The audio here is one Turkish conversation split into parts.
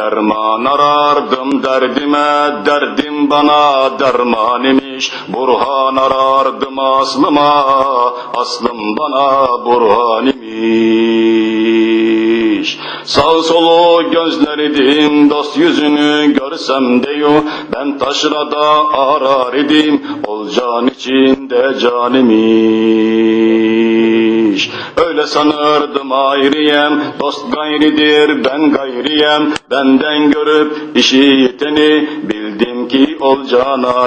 Derman arardım derdime, derdim bana derman imiş. Burhan arardım aslıma, aslım bana burhan imiş. Sağ solu gözlerdim, dost yüzünü görsem deyo. Ben taşrada arar idim, ol can içinde can imiş. Öyle sanırdım ayrıyem, dost gayridir ben gayriyem. Benden görüp işi yeteni, bildim ki ol canan.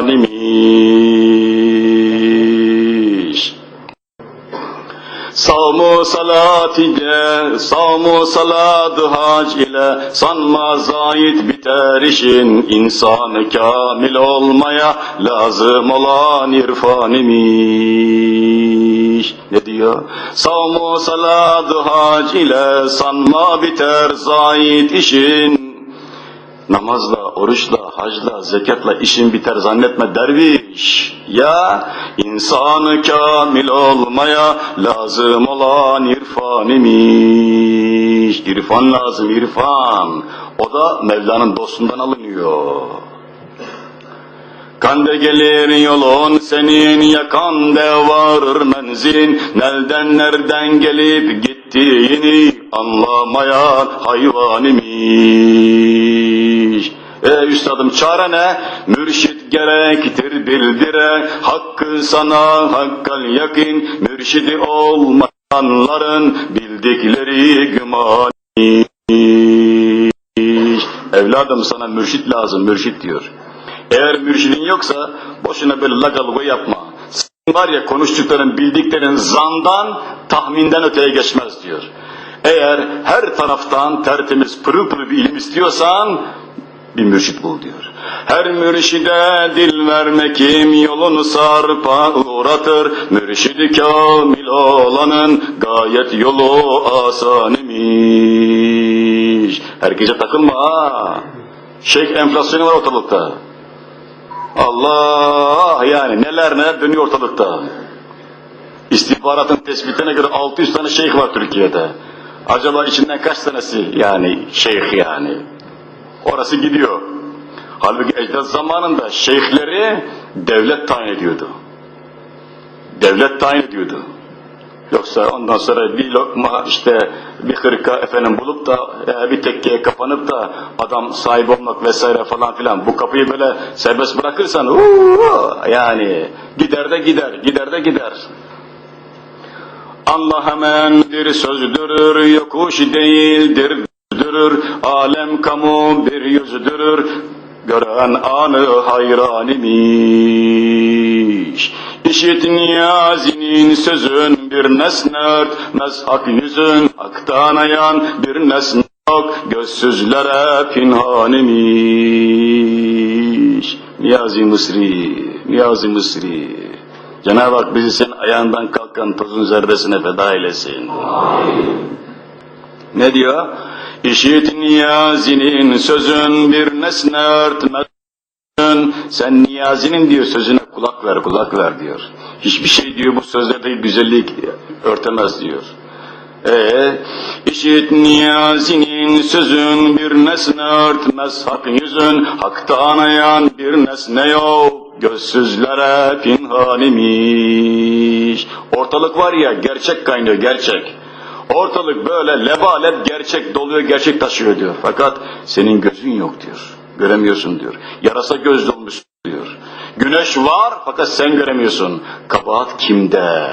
Savmu salat ile, savmu saladı hac ile, sanma zayit biter işin, insanı kamil olmaya lazım olan irfan imiş. Ne diyor? Savmu saladı hac ile, sanma biter zayit işin, Namazla, oruçla, hacla, zekatla işin biter zannetme derviş. Ya insanı kamil olmaya lazım olan irfan imiş. İrfan lazım, irfan. O da Mevla'nın dostundan alınıyor. Kande gelir yolun senin yakan de varır menzilin Nereden nereden gelip gittiğini anlamayan hayvan imiş E üstadım çare ne? Mürşit gerektir bildire Hakkı sana hakkal yakin Mürşidi olmayanların bildikleri güman imiş. Evladım sana mürşit lazım mürşit diyor. Eğer mürşidin yoksa boşuna böyle lagaluga yapma. Senin var ya konuştukların, bildiklerin zandan, tahminden öteye geçmez diyor. Eğer her taraftan tertemiz pırıl pırıl bir ilim istiyorsan bir mürşit bul diyor. Her mürşide dil vermek kim yolunu sarpa uğratır. Mürşidi kamil olanın gayet yolu asan imiş. Herkese takılma ha. Şeyh enflasyonu var ortalıkta. Allah yani neler neler dönüyor ortalıkta. İstihbaratın tespitine göre 600 tane şeyh var Türkiye'de. Acaba içinden kaç tanesi yani şeyh yani? Orası gidiyor. Halbuki ecdat zamanında şeyhleri devlet tayin ediyordu. Devlet tayin ediyordu. Yoksa ondan sonra bir lokma işte bir hırka efendim bulup da e, bir tekkeye kapanıp da adam sahip olmak vesaire falan filan bu kapıyı böyle serbest bırakırsan uuu, yani gider de gider, gider de gider. Allah hemendir sözdürür, yokuş değildir dürdürür, alem kamu bir yüzdürür, gören anı hayran imiş. İşit niyazinin sözün bir nesne örtmez hak yüzün, haktan ayan bir nesne yok, gözsüzlere pinhan imiş. Niyazi Mısri, Niyazi Mısri. Cenab-ı Hak bizi senin ayağından kalkan tozun zerresine feda eylesin. Ne diyor? İşit niyazinin sözün bir nesne örtmez. Sen niyazinin diyor sözüne kulak ver, kulak ver diyor. Hiçbir şey diyor bu sözlerde güzellik örtemez diyor. Ee, işit niyazinin sözün bir nesne örtmez hak yüzün, hakta anayan bir nesne yok, gözsüzlere pinhan imiş. Ortalık var ya gerçek kaynıyor gerçek. Ortalık böyle lebalep gerçek doluyor, gerçek taşıyor diyor. Fakat senin gözün yok diyor. Göremiyorsun diyor. Yarasa göz olmuş diyor. Güneş var fakat sen göremiyorsun. Kabahat kimde?